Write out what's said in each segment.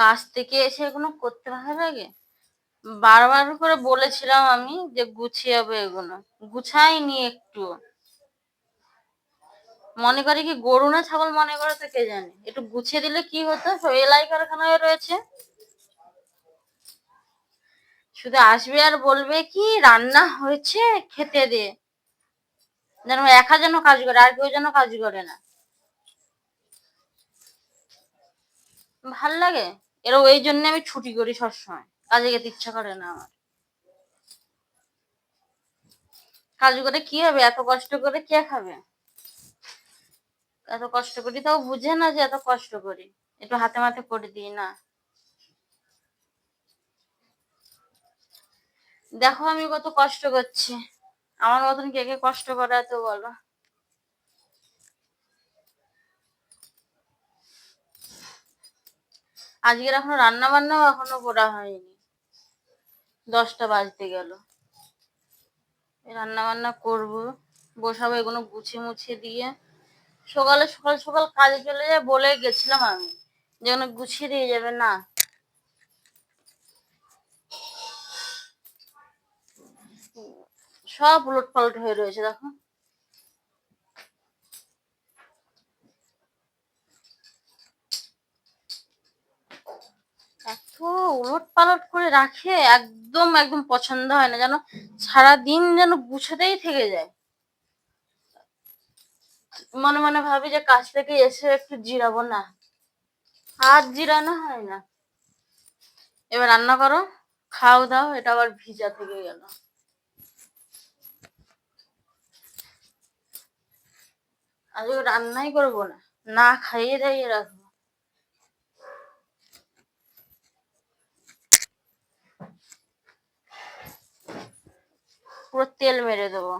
কাজ থেকে এসে এগুলো করতে ভালো লাগে বারবার করে বলেছিলাম আমি যে গুছিয়াবো এগুলো। গুছাইনি একটু মনে করে কি গরু না ছাগল মনে করে তো কে জানে? একটু গুছিয়ে দিলে কি হতো? এলাই কারখানায় রয়েছে। শুধু আসবে আর বলবে কি রান্না হয়েছে খেতে দে। যেন একা যেন কাজ করে, আর কেউ যেন কাজ করে না। ভালো লাগে? এরা ওই জন্য আমি ছুটি করি সবসময়। কাজে যেতে ইচ্ছা করে না আমার। কাজ করে কি হবে? এত কষ্ট করে কে খাবে? এত কষ্ট করি তাও বুঝে না যে এত কষ্ট করি। একটু হাতে মাতে করে দিই না। দেখো আমি কত কষ্ট করছি। আমার মতন কে কে কষ্ট করে এত বলো? আজকের এখনও রান্না বান্নাও এখনও করা হয়নি। দশটা বাজতে গেল। রান্না বান্না করব। বসাবো এগুলো গুছিয়ে মুছিয়ে দিয়ে। সকালে সকাল সকাল কাজে চলে যায় বলে গেছিলাম আমি। যেগুলো গুছিয়ে দিয়ে যাবে না। সব উলট পালট হয়ে রয়েছে দেখো এত উলট পালট করে রাখে, একদম একদম পছন্দ হয় না। যেন সারাদিন যেন গুছাতেই থেকে যায়। মনে মনে ভাবি যে কাজ থেকে এসে একটু জিরাবো না। আর জিরানো হয় না। এবার রান্না করো, খাও দাও, এটা আবার ভিজা থেকে গেল। আজকে রান্নাই করব না না খাইয়ে দাইয়ে রাখব। পুরো তেল মেরে দেবো।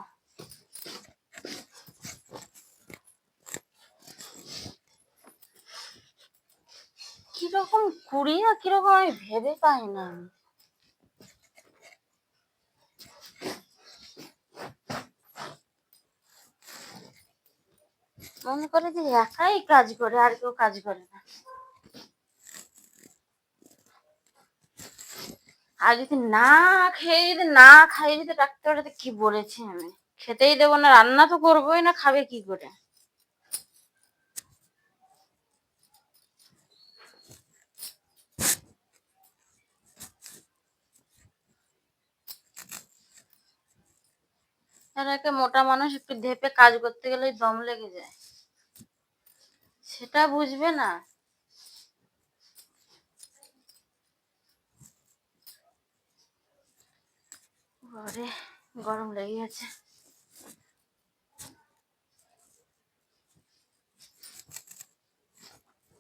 কীরকম কুড়ি না কীরকম আমি ভেবে পাই না আমি। মনে করে যে একাই কাজ করে, আর কেউ কাজ করে না। আর যদি না খেয়ে যদি না খাইয়ে যদি ডাক্তারটা কি বলেছি আমি? খেতেই দেবো না, রান্না তো করবোই না, খাবে কি করে? মোটা মানুষ একটু ধেপে কাজ করতে গেলে দম লেগে যায়। সেটা বুঝবে না। ঘরে গরম লেগে গেছে।